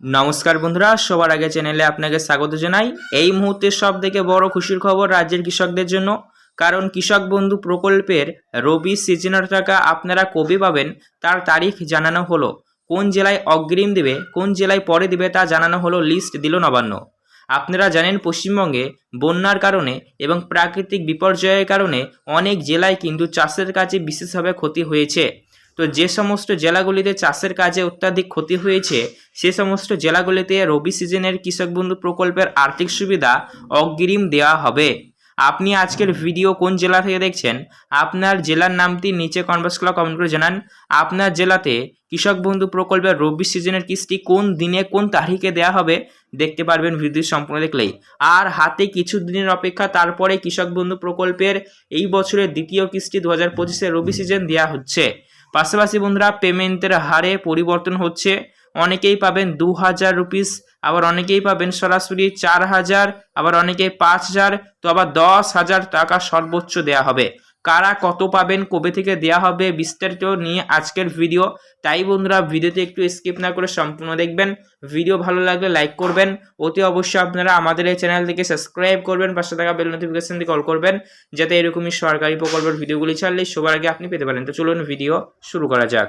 নমস্কার বন্ধুরা, সবার আগে চ্যানেলে আপনাকে স্বাগত জানাই। এই মুহূর্তে সব থেকে বড় খুশির খবর রাজ্যের কৃষকদের জন্য, কারণ কৃষক বন্ধু প্রকল্পের রবি সিজনের টাকা আপনারা কবে পাবেন তার তারিখ জানানো হলো। কোন জেলায় অগ্রিম দেবে, কোন জেলায় পরে দিবে তা জানানো হলো লিস্ট দিল নবান্ন। আপনারা জানেন পশ্চিমবঙ্গে বন্যার কারণে এবং প্রাকৃতিক বিপর্যয়ের কারণে অনেক জেলায় কিন্তু চাষের কাজে বিশেষভাবে ক্ষতি হয়েছে। তো যে সমস্ত জেলাগুলিতে চাষের কাজে অত্যাধিক ক্ষতি হয়েছে, সে সমস্ত জেলাগুলিতে রবি সিজনের কৃষক বন্ধু প্রকল্পের আর্থিক সুবিধা অগ্রিম দেওয়া হবে। আপনি আজকের ভিডিও কোন জেলা থেকে দেখছেন? আপনার জেলার নামটি নিচে কনভার্স ক্লাব কমেন্ট করে জানান। আপনার জেলাতে কৃষক বন্ধু প্রকল্পের রবি সিজনের কিস্তি কোন দিনে, কোন তারিখে দেওয়া হবে দেখতে পারবেন ভিডিও সম্পূর্ণ দেখলেই। আর হাতে কিছু দিনের অপেক্ষা তারপরে কৃষক বন্ধু প্রকল্পের এই বছরের দ্বিতীয় কিস্তি দু হাজার পঁচিশে রবি সিজন দেওয়া হচ্ছে। পাশাপাশি বন্ধুরা, পেমেন্টের হারে পরিবর্তন হচ্ছে। অনেকেই পাবেন দু হাজার রুপিস, আবার অনেকেই পাবেন সরাসরি চার হাজার আবার অনেকেই পাঁচ হাজার তো আবার দশ হাজার টাকা সর্বোচ্চ দেয়া হবে। কারা কত পাবেন, কবে থেকে দেয়া হবে বিস্তারিত নিয়ে আজকের ভিডিও তাই বন্ধুরা ভিডিওতে একটু স্কিপ না করে সম্পূর্ণ দেখবেন। ভিডিও ভালো লাগলে লাইক করবেন। অতি অবশ্যই আপনারা আমাদের এই চ্যানেল থেকে সাবস্ক্রাইব করবেন, পাশে থাকা বেল নোটিফিকেশন দিয়ে কল করবেন, যাতে এরকমই সরকারি প্রকল্পের ভিডিওগুলি ছাড়লে সবার আগে আপনি পেতে পারেন। তো চলুন ভিডিও শুরু করা যাক।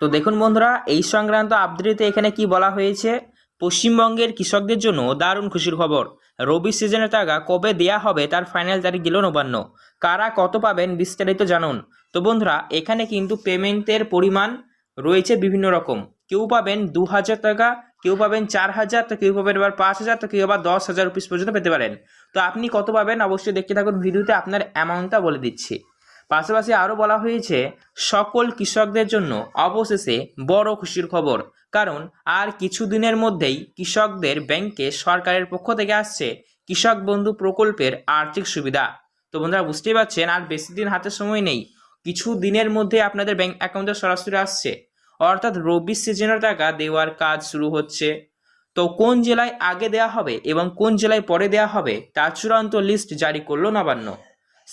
তো দেখুন বন্ধুরা, এই সংক্রান্ত আপডেটে এখানে কি বলা হয়েছে? পশ্চিমবঙ্গের কৃষকদের জন্য দারুণ খুশির খবর। রবি সিজনের টাকা কবে দেয়া হবে তার ফাইনাল তারিখ দিল নবান্ন। কারা কত পাবেন বিস্তারিত জানুন। তো বন্ধুরা, এখানে কিন্তু পেমেন্টের পরিমাণ রয়েছে বিভিন্ন রকম। কেউ পাবেন দু হাজার টাকা, কেউ পাবেন চার হাজার তো কেউ পাবেন এবার পাঁচ হাজার তো কেউ আবার দশ হাজার রুপিস পর্যন্ত পেতে পারেন। তো আপনি কত পাবেন অবশ্যই দেখতে থাকুন ভিডিওতে, আপনার অ্যামাউন্টটা বলে দিচ্ছি। পাশাপাশি আরও বলা হয়েছে, সকল কৃষকদের জন্য অবশেষে বড় খুশির খবর। কারণ আর কিছুদিনের মধ্যেই কৃষকদের ব্যাংকে সরকারের পক্ষ থেকে আসছে কৃষক বন্ধু প্রকল্পের আর্থিক সুবিধা। তো বন্ধুরা, বুঝতেই পারছেন, আর বেশি দিন হাতে সময় নেই। কিছু দিনের মধ্যে আপনাদের ব্যাংক অ্যাকাউন্টে সরাসরি আসছে। অর্থাৎ রবি সিজনের টাকা দেওয়ার কাজ শুরু হচ্ছে। তো কোন জেলায় আগে দেওয়া হবে এবং কোন জেলায় পরে দেওয়া হবে, তার চূড়ান্ত লিস্ট জারি করল নবান্ন।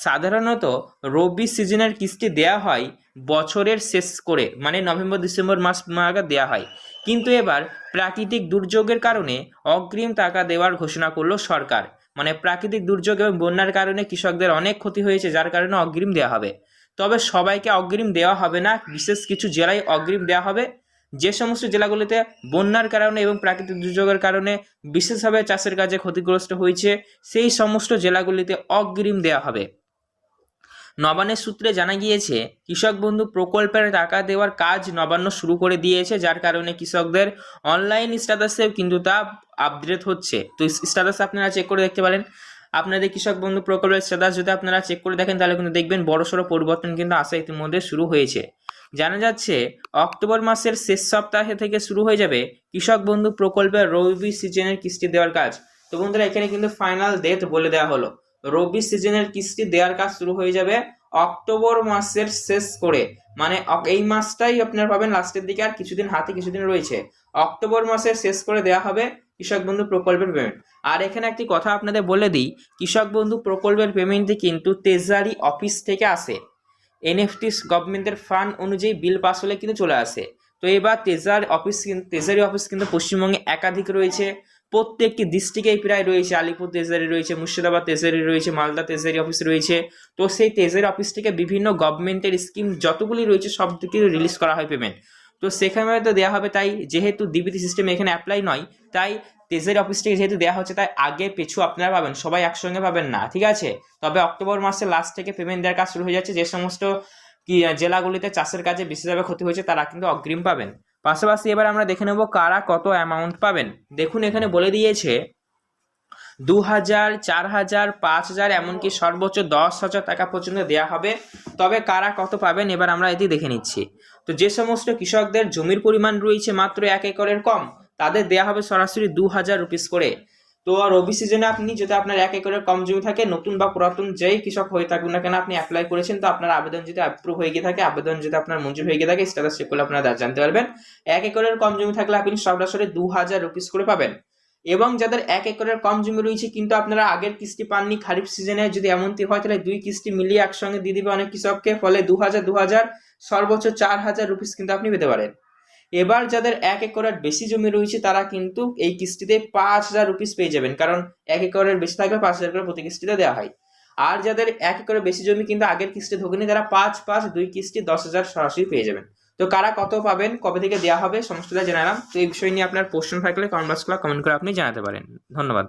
সাধারণত রবি সিজনের কিস্তি দেয়া হয় বছরের শেষ করে মানে নভেম্বর, ডিসেম্বর মাস নাগাদ দেওয়া হয়। কিন্তু এবার প্রাকৃতিক দুর্যোগের কারণে অগ্রিম টাকা দেওয়ার ঘোষণা করল সরকার। মানে প্রাকৃতিক দুর্যোগ এবং বন্যার কারণে কৃষকদের অনেক ক্ষতি হয়েছে, যার কারণে অগ্রিম দেওয়া হবে। তবে সবাইকে অগ্রিম দেওয়া হবে না, বিশেষ কিছু জেলায় অগ্রিম দেওয়া হবে। যে সমস্ত জেলাগুলিতে বন্যার কারণে এবং প্রাকৃতিক দুর্যোগের কারণে বিশেষভাবে চাষের কাজে ক্ষতিগ্রস্ত হয়েছে, সেই সমস্ত জেলাগুলিতে অগ্রিম দেওয়া হবে। নবান্নের সূত্রে জানা গিয়েছে, কৃষক বন্ধু প্রকল্পের টাকা দেওয়ার কাজ নবান্ন শুরু করে দিয়েছে, যার কারণে কৃষকদের অনলাইন স্ট্যাটাসেও কিন্তু তা আপডেট হচ্ছে। তো স্ট্যাটাস আপনারা চেক করে দেখতে পারেন। আপনাদের কৃষক বন্ধু প্রকল্পের স্ট্যাটাস যদি আপনারা চেক করে দেখেন, তাহলে কিন্তু দেখবেন বড়সড় পরিবর্তন কিন্তু আসা ইতিমধ্যে শুরু হয়েছে। জানা যাচ্ছে, অক্টোবর মাসের শেষ সপ্তাহে থেকে শুরু হয়ে যাবে কৃষক বন্ধু প্রকল্পের রবি সিজনের কিস্তি দেওয়ার কাজ। তো বন্ধুরা, এখানে কিন্তু ফাইনাল ডেট বলে দেওয়া হলো। রবি সিজনের কিস্তি দেওয়ার কাজ শুরু হয়ে যাবে অক্টোবর মাসের শেষ করে। মানে এই মাসটাই আপনারা পাবেন লাস্টের দিকে আর কিছুদিন হাতে কিছুদিন রয়েছে। অক্টোবর মাসের শেষ করে দেওয়া হবে কৃষক বন্ধু প্রকল্পের পেমেন্ট আর এখানে একটি কথা আপনাদের বলে দিই, কৃষক বন্ধু প্রকল্পের পেমেন্টটি কিন্তু ট্রেজারি অফিস থেকে আসে। এনএফটি গভর্নমেন্টের ফান্ড অনুযায়ী বিল পাস হলে কিন্তু চলে আসে। তো এবার ট্রেজার অফিস ট্রেজারি অফিস কিন্তু পশ্চিমবঙ্গে একাধিক রয়েছে। প্রত্যেকটি ডিস্ট্রিক্টেই প্রায় রয়েছে, আলিপুর তেজারি রয়েছে, মুর্শিদাবাদ তেজারি রয়েছে, মালদা তেজারি অফিস রয়েছে। তো সেই তেজারি অফিস থেকে বিভিন্ন গভর্নমেন্টের স্কিম যতগুলি রয়েছে সব থেকে রিলিজ করা হয় পেমেন্ট তো সেখানে তো দেওয়া হবে তাই, যেহেতু ডিবিটি সিস্টেম এখানে অ্যাপ্লাই নয়, তাই তেজারি অফিস থেকে যেহেতু দেওয়া হচ্ছে, তাই আগে পিছু আপনারা পাবেন সবাই একসঙ্গে পাবেন না, ঠিক আছে? তবে অক্টোবর মাসের লাস্ট থেকে পেমেন্ট দেওয়ার কাজ শুরু হয়ে যাচ্ছে, যে সমস্ত কি, জেলাগুলিতে চাষের কাজে বিশেষভাবে ক্ষতি হয়েছে, তারা কিন্তু অগ্রিম পাবেন। পাশাপাশি এবার আমরা দেখে নেব কারা কত অ্যামাউন্ট পাবেন। দেখুন, এখানে বলে দিয়েছে দু হাজার চার হাজার পাঁচ হাজার এমনকি সর্বোচ্চ দশ হাজার টাকা পর্যন্ত দেওয়া হবে। তবে কারা কত পাবেন, এবার আমরা এটি দেখে নিচ্ছি। তো যে সমস্ত কৃষকদের জমির পরিমাণ রয়েছে মাত্র এক একরের কম, তাদের দেওয়া হবে সরাসরি দু হাজার রুপিস করে। তো রবি সিজনে আপনি যদি আপনার এক একরের কম জমি থাকে, নতুন বা পুরাতন যেই কৃষক হয়ে থাকুন না কেন আপনি অ্যাপ্লাই করেছেন, তো আপনার আবেদন যদি অ্যাপ্রুভ হয়ে গিয়ে থাকে, আবেদন যদি আপনার মঞ্জুর হয়ে গিয়ে থাকে স্ট্যাটাস চেক করলে আপনারা জানতে পারবেন। এক একরের কম জমি থাকলে আপনি সরাসরি দু হাজার রুপিস করে পাবেন। এবং যাদের এক একরের কম জমি রয়েছে, কিন্তু আপনারা আগের কিস্তি পাননি, খারিফ সিজনে যদি এমনটি হয়, তাহলে দুই কিস্তি মিলিয়ে একসঙ্গে দিয়ে দিবে অনেক কৃষককে, ফলে দু হাজার দু হাজার সর্বোচ্চ চার হাজার রুপিস কিন্তু আপনি পেতে পারেন। এবার যাদের এক একরের বেশি জমি রয়েছে, তারা কিন্তু এই কিস্তিতে পাঁচ হাজার রুপিস পেয়ে যাবেন। কারণ এক একরের বেশি থাকলে পাঁচ হাজার করে প্রতি কিস্তিতে দেওয়া হয়। আর যাদের এক একরের বেশি জমি কিন্তু আগের কিস্তি ঢোকেনি তারা পাঁচ পাঁচ দুই কিস্তি দশ হাজার সরাসরি পেয়ে যাবেন। তো কারা কত পাবেন, কবে থেকে দেওয়া হবে, সমস্তটা জানালাম তো এই বিষয় নিয়ে আপনার প্রশ্ন থাকলে কমেন্ট বক্সে কমেন্ট করে আপনি জানাতে পারেন। ধন্যবাদ।